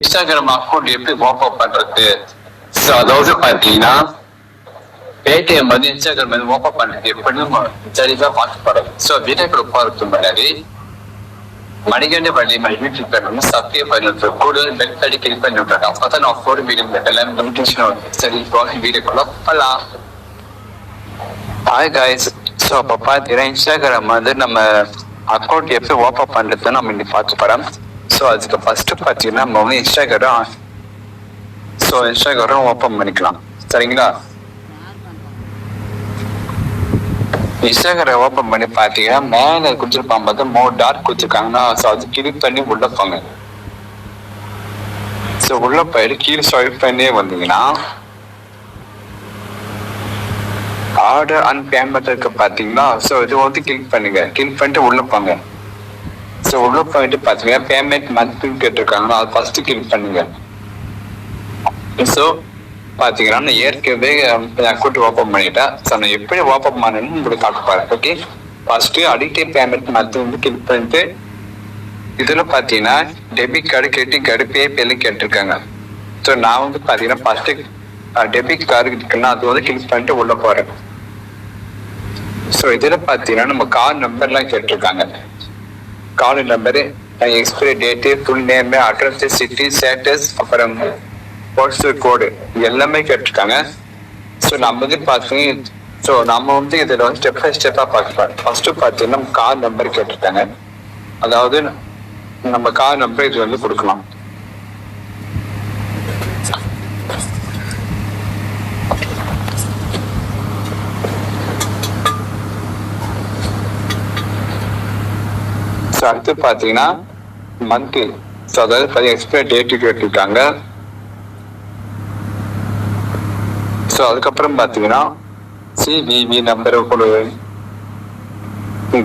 Instagram account எப்படி open பண்றது? So அதாவது பார்த்தீங்கன்னா பேடிஎம் வந்து இன்ஸ்டாகிராம் வந்து ஓப்பன் பண்றது எப்படின்னு சரிவா பார்த்து போறோம் ஸோ வீடியோக்குள்ள போறதுக்கு முன்னாடி மணிகண்ட வழி யூடியூப் பண்ணணும் சப்ஸ்கிரைப் பண்ணிட்டு கூடுதல் பெல் தடி கிளிக் பண்ணி விட்டுருக்கேன் அப்பதான் நான் ஃபோர் வீடியோ எல்லாம் நோட்டிஃபிகேஷன் சரி இப்போ வீடியோக்குள்ள போகலாம் ஹாய் காய்ஸ் ஸோ அப்போ பார்த்தீங்கன்னா இன்ஸ்டாகிராம் வந்து நம்ம அக்கௌண்ட் எப்படி ஓப்பன் பண்ணுறதுன்னு நம்ம இன்னைக்கு பார்க்க போகிறோம் ஸோ அதுக்கு ஃபர்ஸ்ட் பார்த்தீங்கன்னா நம்ம வந்து இன்ஸ்டாகிராம். ஸோ இன்ஸ்டாகிராம் ஓப்பன் பண்ணிக்கலாம். சரிங்களா? இன்ஸ்டாகிராம் ஓப்பன் பண்ணி பார்த்தீங்கன்னா மேலே கொடுத்துருப்பாங்க பார்த்தா மோ டார்க் கொடுத்துருக்காங்கன்னா ஸோ அது கிளிக் பண்ணி உள்ள போங்க. ஸோ உள்ள போயிட்டு கீழே ஸ்வைப் பண்ணியே வந்தீங்கன்னா ஆர்டர் அண்ட் பேமெண்ட் இருக்கு பார்த்தீங்கன்னா ஸோ இது வந்து கிளிக் பண்ணுங்க. கிளிக் பண்ணிட்டு உள்ள போங்க. ஸோ உள்ள போயிட்டு பார்த்தீங்கன்னா பேமெண்ட் மந்த்னு கேட்டிருக்காங்களோ அது ஃபர்ஸ்ட் கிளிக் பண்ணுங்க. ஸோ பார்த்தீங்கன்னா நான் ஏற்கனவே அக்கௌண்ட் ஓப்பன் பண்ணிட்டேன். ஸோ நான் எப்படி ஓப்பன் பண்ணணும்னு உங்களுக்கு காட்ட போறேன் ஓகே ஃபர்ஸ்ட் அடிக்டிவ் பேமெண்ட் மந்த் வந்து கிளிக் பண்ணிட்டு இதில் பார்த்தீங்கன்னா debit card credit card PayPal கேட்டிருக்காங்க. ஸோ நான் வந்து பார்த்தீங்கன்னா ஃபர்ஸ்ட் டெபிட் கார்டு இருக்குன்னா அது வந்து கிளிக் பண்ணிட்டு உள்ள போறேன். ஸோ இதில் பார்த்தீங்கன்னா நம்ம கார்டு நம்பர்லாம் கேட்டிருக்காங்க. Card number expiry date full name address city status அப்புறம் போஸ்டல் கோடு எல்லாமே கேட்டிருக்காங்க. ஸோ நம்ம வந்து பார்த்தீங்கன்னா ஸோ நம்ம வந்து இதில் வந்து ஸ்டெப் பை ஸ்டெப்பாக பார்க்கலாம். ஃபர்ஸ்ட் பார்த்தீங்கன்னா கார் நம்பர் கேட்டிருக்காங்க. அதாவது நம்ம கார் நம்பர் இது வந்து கொடுக்கலாம். ஸோ அடுத்து பார்த்தீங்கன்னா மந்த்லி ஸோ அதாவது பார்த்தீங்கன்னா எக்ஸ்பைரி டேட்டு கேட்டுருக்காங்க ஸோ அதுக்கப்புறம் பார்த்தீங்கன்னா சிவிவி நம்பர் ஒரு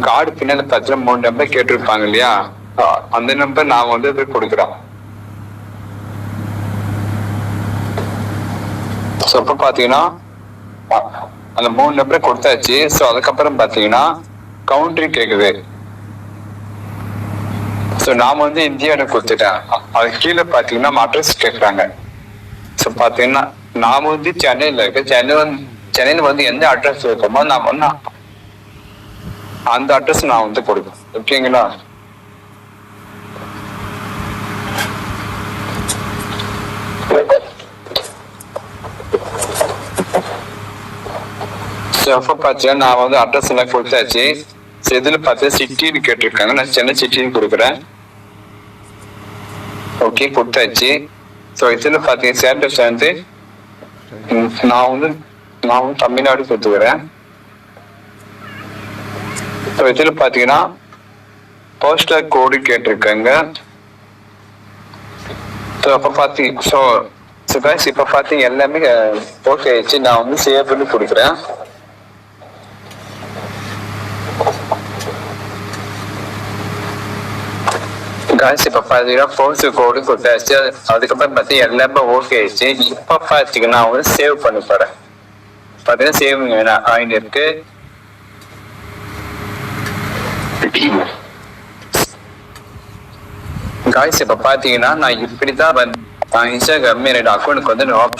கார்டு பின்னாடி பார்த்தீங்கன்னா மூணு நம்பர் கேட்டிருப்பாங்க இல்லையா? அந்த நம்பர் நான் வந்து போய் கொடுக்குறேன். ஸோ அப்போ பார்த்தீங்கன்னா அந்த மூணு நம்பரை கொடுத்தாச்சு. ஸோ அதுக்கப்புறம் பார்த்தீங்கன்னா கவுண்ட்ரி கேட்குது ஸோ நாம வந்து இந்தியாவில் கொடுத்துட்டேன் அது கீழே பார்த்தீங்கன்னா அட்ரஸ் கேட்குறாங்க ஸோ பார்த்தீங்கன்னா நாம வந்து சென்னையில் இருக்க சென்னை வந்து சென்னையில் வந்து எந்த அட்ரஸ் இருக்கோமோ நாம வந்து அந்த அட்ரஸ் நான் வந்து கொடுப்பேன் ஓகேங்களா? ஸோ அப்போ பார்த்தீங்கன்னா நான் வந்து அட்ரஸ் எல்லாம் கொடுத்தாச்சு. ஸோ இதில் பார்த்தா சிட்டின்னு கேட்டிருக்காங்க. நான் சென்னை சிட்டின்னு கொடுக்குறேன். ஓகே கொடுத்தாச்சு. ஸோ இதில் பார்த்தீங்க ஸ்டேட்டஸ் வந்து நான் வந்து நான் வந்து தமிழ்நாடு கொடுத்துக்கிறேன் ஸோ இதில் பார்த்தீங்கன்னா போஸ்டல் கோடு கேட்டிருக்காங்க. ஸோ அப்போ பார்த்தீங்க ஸோ சுபாஷ் இப்போ பார்த்தீங்க எல்லாமே ஓகே ஆயிடுச்சு நான் வந்து சேவ் பண்ணி கொடுக்குறேன். காசு இப்போ பார்த்தீங்கன்னா ஃபோன்ஸு கோடு கொடுத்தாச்சு. அதுக்கப்புறம் பார்த்தீங்கன்னா எல்லாமே ஓகே ஆயிடுச்சு. இப்போ பார்த்தீங்கன்னா நான் வந்து சேவ் பண்ண போகிறேன் பார்த்தீங்கன்னா சேவ் ஆயின் இருக்கு. காய்ஸ் இப்போ பார்த்தீங்கன்னா நான் இப்படி தான் வந்து நான் இன்ஸ்டாகிராம் என்னோட அக்கௌண்ட்டுக்கு வந்து நான்